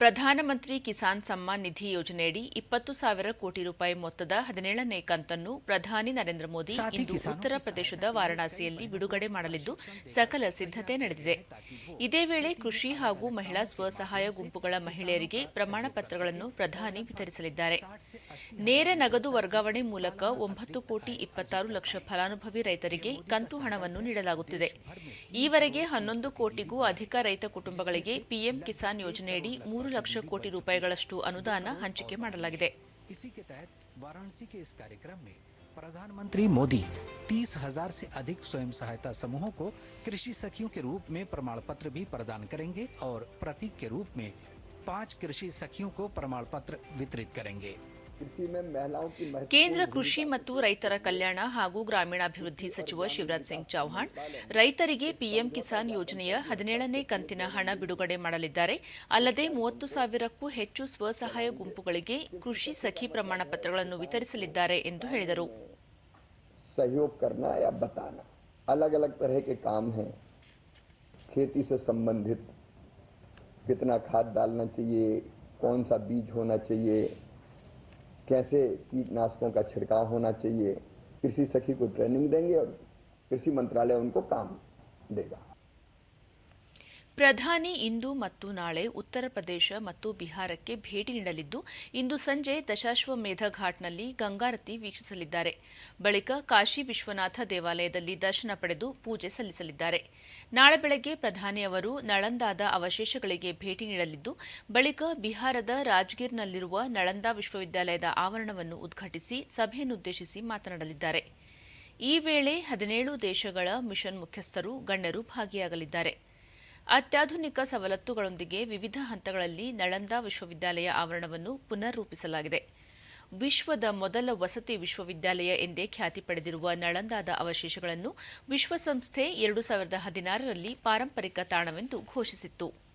ಪ್ರಧಾನಮಂತ್ರಿ ಕಿಸಾನ್ ಸಮ್ಮಾನ್ ನಿಧಿ ಯೋಜನೆಯಡಿ ಇಪ್ಪತ್ತು ಸಾವಿರ ಕೋಟಿ ರೂಪಾಯಿ ಮೊತ್ತದ ಹದಿನೇಳನೇ ಕಂತನ್ನು ಪ್ರಧಾನಿ ನರೇಂದ್ರ ಮೋದಿ ಇಂದು ಉತ್ತರ ಪ್ರದೇಶದ ವಾರಣಾಸಿಯಲ್ಲಿ ಬಿಡುಗಡೆ ಮಾಡಲಿದ್ದು ಸಕಲ ಸಿದ್ಧತೆ ನಡೆದಿದೆ. ಇದೇ ವೇಳೆ ಕೃಷಿ ಹಾಗೂ ಮಹಿಳಾ ಸ್ವಸಹಾಯ ಗುಂಪುಗಳ ಮಹಿಳೆಯರಿಗೆ ಪ್ರಮಾಣ ಪತ್ರಗಳನ್ನು ಪ್ರಧಾನಿ ವಿತರಿಸಲಿದ್ದಾರೆ. ನೇರ ನಗದು ವರ್ಗಾವಣೆ ಮೂಲಕ ಒಂಬತ್ತು ಕೋಟಿ ಇಪ್ಪತ್ತಾರು ಲಕ್ಷ ಫಲಾನುಭವಿ ರೈತರಿಗೆ ಕಂತು ಹಣವನ್ನು ನೀಡಲಾಗುತ್ತಿದೆ. ಈವರೆಗೆ ಹನ್ನೊಂದು ಕೋಟಿಗೂ ಅಧಿಕ ರೈತ ಕುಟುಂಬಗಳಿಗೆ ಪಿಎಂ ಕಿಸಾನ್ ಯೋಜನೆಯಡಿ ಮೂರು ಲಕ್ಷ ಕೋಟಿ ರೂಪಾಯಿಗಳಷ್ಟು ಅನುದಾನ ಹಂಚಿಕೆ ಮಾಡಲಾಗಿದೆ इसी के तहत वाराणसी के इस कार्यक्रम में प्रधानमंत्री मोदी तीस हजार से अधिक स्वयं सहायता समूहों को कृषि सखियों के रूप में प्रमाण पत्र भी प्रदान करेंगे और प्रतीक के रूप में पांच कृषि सखियों को प्रमाण पत्र वितरित करेंगे कृषि में महिलाओं की महत्वपूर्ण ಕೇಂದ್ರ ಕೃಷಿ ಮತ್ತು ರೈತರ ಕಲ್ಯಾಣ ಹಾಗೂ ಗ್ರಾಮೀಣಾಭಿವೃದ್ಧಿ ಸಚಿವ ಶಿವರಾಜ್ ಸಿಂಗ್ ಚೌಹಾಣ್ ರೈತರಿಗೆ ಪಿಎಂ ಕಿಸಾನ್ ಯೋಜನೆಯ ಹದಿನೇಳನೇ ಕಂತಿನ ಹಣ ಬಿಡುಗಡೆ ಮಾಡಲಿದ್ದಾರೆ ಅಲ್ಲದೆ ಮೂವತ್ತು ಸಾವಿರಕ್ಕೂ ಹೆಚ್ಚು ಸ್ವಸಹಾಯ ಗುಂಪುಗಳಿಗೆ ಕೃಷಿ ಸಖಿ ಪ್ರಮಾಣ ಪತ್ರಗಳನ್ನು ವಿತರಿಸಲಿದ್ದಾರೆ ಎಂದು ಹೇಳಿದರು सहयोग करना या बताना अलग अलग तरह के काम हैं खेती से संबंधित कितना खाद डालना चाहिए कौन सा बीज होना चाहिए कैसे कीटनाशकों का छिड़काव होना चाहिए? कृषि सखी को ट्रेनिंग देंगे और कृषि मंत्रालय उनको काम देगा। ಪ್ರಧಾನಿ ಇಂದು ಮತ್ತು ನಾಳೆ ಉತ್ತರ ಪ್ರದೇಶ ಮತ್ತು ಬಿಹಾರಕ್ಕೆ ಭೇಟಿ ನೀಡಲಿದ್ದು, ಇಂದು ಸಂಜೆ ದಶಾಶ್ವಮೇಧ ಘಾಟ್ನಲ್ಲಿ ಗಂಗಾರತಿ ವೀಕ್ಷಿಸಲಿದ್ದಾರೆ. ಬಳಿಕ ಕಾಶಿ ವಿಶ್ವನಾಥ ದೇವಾಲಯದಲ್ಲಿ ದರ್ಶನ ಪಡೆದು ಪೂಜೆ ಸಲ್ಲಿಸಲಿದ್ದಾರೆ. ನಾಳೆ ಬೆಳಗ್ಗೆ ಪ್ರಧಾನಿ ಅವರು ನಳಂದಾದ ಅವಶೇಷಗಳಿಗೆ ಭೇಟಿ ನೀಡಲಿದ್ದು, ಬಳಿಕ ಬಿಹಾರದ ರಾಜ್ಗಿರ್ನಲ್ಲಿರುವ ನಳಂದಾ ವಿಶ್ವವಿದ್ಯಾಲಯದ ಆವರಣವನ್ನು ಉದ್ಘಾಟಿಸಿ ಸಭೆಯನ್ನುದ್ದೇಶಿಸಿ ಮಾತನಾಡಲಿದ್ದಾರೆ. ಈ ವೇಳೆ ಹದಿನೇಳು ದೇಶಗಳ ಮಿಷನ್ ಮುಖ್ಯಸ್ಥರು ಗಣ್ಯರು ಭಾಗಿಯಾಗಲಿದ್ದಾರೆ. ಅತ್ಯಾಧುನಿಕ ಸವಲತ್ತುಗಳೊಂದಿಗೆ ವಿವಿಧ ಹಂತಗಳಲ್ಲಿ ನಳಂದಾ ವಿಶ್ವವಿದ್ಯಾಲಯ ಆವರಣವನ್ನು ಪುನರ್ ರೂಪಿಸಲಾಗಿದೆ ವಿಶ್ವದ ಮೊದಲ ವಸತಿ ವಿಶ್ವವಿದ್ಯಾಲಯ ಎಂದೇ ಖ್ಯಾತಿ ಪಡೆದಿರುವ ನಳಂದಾದ ಅವಶೇಷಗಳನ್ನು ವಿಶ್ವಸಂಸ್ಥೆ ಎರಡು ಸಾವಿರದ ಹದಿನಾರರಲ್ಲಿ ಪಾರಂಪರಿಕ ತಾಣವೆಂದು ಘೋಷಿಸಿತ್ತು.